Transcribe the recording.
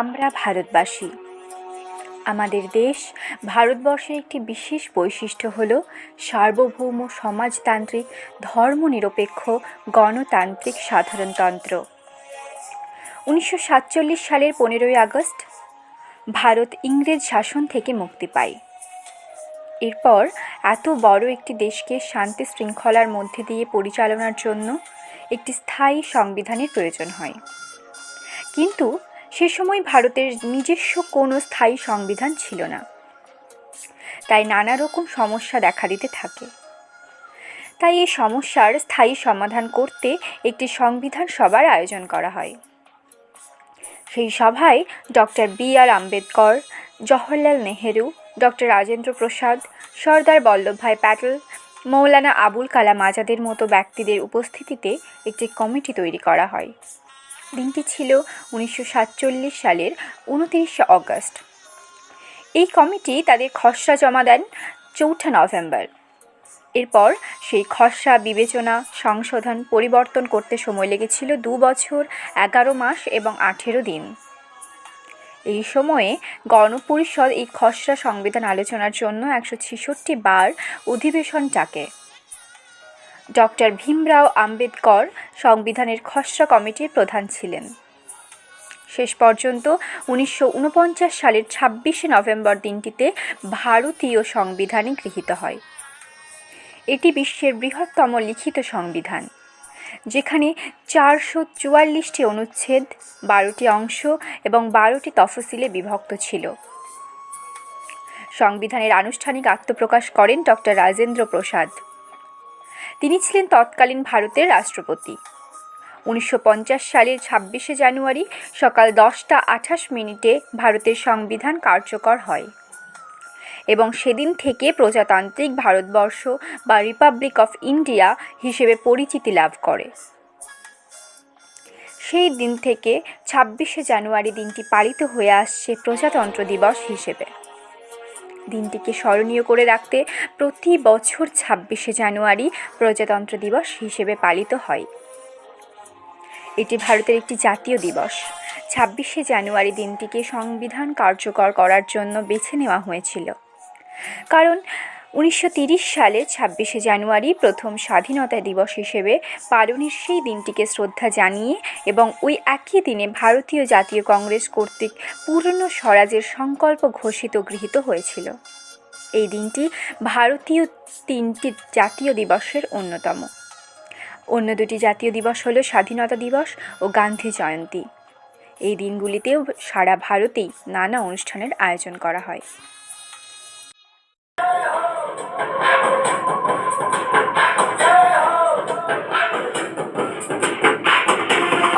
আমরা ভারতবাসী। আমাদের দেশ ভারতবর্ষের একটি বিশেষ বৈশিষ্ট্য হল সার্বভৌম সমাজতান্ত্রিক, ধর্মনিরপেক্ষ গণতান্ত্রিক সাধারণতন্ত্র। উনিশশো সাতচল্লিশ সালের পনেরোই আগস্ট ভারত ইংরেজ শাসন থেকে মুক্তি পায়। এরপর এত বড় একটি দেশকে শান্তি শৃঙ্খলার মধ্যে দিয়ে পরিচালনার জন্য একটি স্থায়ী সংবিধানের প্রয়োজন হয়। কিন্তু সে সময় ভারতের নিজস্ব কোনো স্থায়ী সংবিধান ছিল না। তাই নানা রকম সমস্যা দেখা দিতে থাকে। তাই এই সমস্যার স্থায়ী সমাধান করতে একটি সংবিধান সভার আয়োজন করা হয়। সেই সভায় doctor B R Ambedkar, Jawaharlal Nehru, doctor Rajendra Prasad, Sardar Vallabhbhai Patel, Maulana Abul Kalam আজাদের মতো ব্যক্তিদের উপস্থিতিতে একটি কমিটি তৈরি করা হয়। দিনটি ছিল উনিশশো সাতচল্লিশ সালের উনতিরিশে অগস্ট। এই কমিটি তাদের খসড়া জমা দেন চৌঠা নভেম্বর। এরপর সেই খসড়া বিবেচনা, সংশোধন, পরিবর্তন করতে সময় লেগেছিল দু বছর, এগারো মাস এবং আঠেরো দিন। এই সময়ে গণপরিষদ এই খসড়া সংবিধান আলোচনার জন্য একশো ছেষট্টি বার অধিবেশন ডাকে। ডক্টর ভীমরাও আম্বেদকর সংবিধানের খসড়া কমিটির প্রধান ছিলেন। শেষ পর্যন্ত উনিশশো উনপঞ্চাশ সালের ছাব্বিশে নভেম্বর দিনটিতে ভারতীয় সংবিধানে গৃহীত হয়। এটি বিশ্বের বৃহত্তম লিখিত সংবিধান, যেখানে চারশো চুয়াল্লিশটি অনুচ্ছেদ, বারোটি অংশ এবং বারোটি তফসিলে বিভক্ত ছিল। সংবিধানের আনুষ্ঠানিক আত্মপ্রকাশ করেন ডক্টর রাজেন্দ্র প্রসাদ। তিনি ছিলেন তৎকালীন ভারতের রাষ্ট্রপতি। উনিশশো পঞ্চাশ সালের ছাব্বিশে জানুয়ারি সকাল দশটা আঠাশ মিনিটে ভারতের সংবিধান কার্যকর হয়। এবং সেদিন থেকে প্রজাতান্ত্রিক ভারতবর্ষ বা রিপাবলিক অফ ইন্ডিয়া হিসেবে পরিচিতি লাভ করে। সেই দিন থেকে ছাব্বিশে জানুয়ারি দিনটি পালিত হয়ে আসছে প্রজাতন্ত্র দিবস হিসেবে। দিনটিকে স্মরণীয় করে রাখতে প্রতি বছর ছাব্বিশে জানুয়ারি প্রজাতন্ত্র দিবস হিসেবে পালিত হয়। এটি ভারতের একটি জাতীয় দিবস। ছাব্বিশে জানুয়ারি দিনটিকে সংবিধান কার্যকর করার জন্য বেছে নেওয়া হয়েছিল। কারণ উনিশশো সালে ছাব্বিশে জানুয়ারি প্রথম স্বাধীনতা দিবস হিসেবে পালনের সেই দিনটিকে শ্রদ্ধা জানিয়ে এবং ওই একই দিনে ভারতীয় জাতীয় কংগ্রেস কর্তৃক পূর্ণ স্বরাজের সংকল্প ঘোষিত গৃহীত হয়েছিল। এই দিনটি ভারতীয় তিনটি জাতীয় দিবসের অন্যতম। অন্য দুটি জাতীয় দিবস হলো স্বাধীনতা দিবস ও গান্ধী জয়ন্তী। এই দিনগুলিতেও সারা ভারতেই নানা অনুষ্ঠানের আয়োজন করা হয়।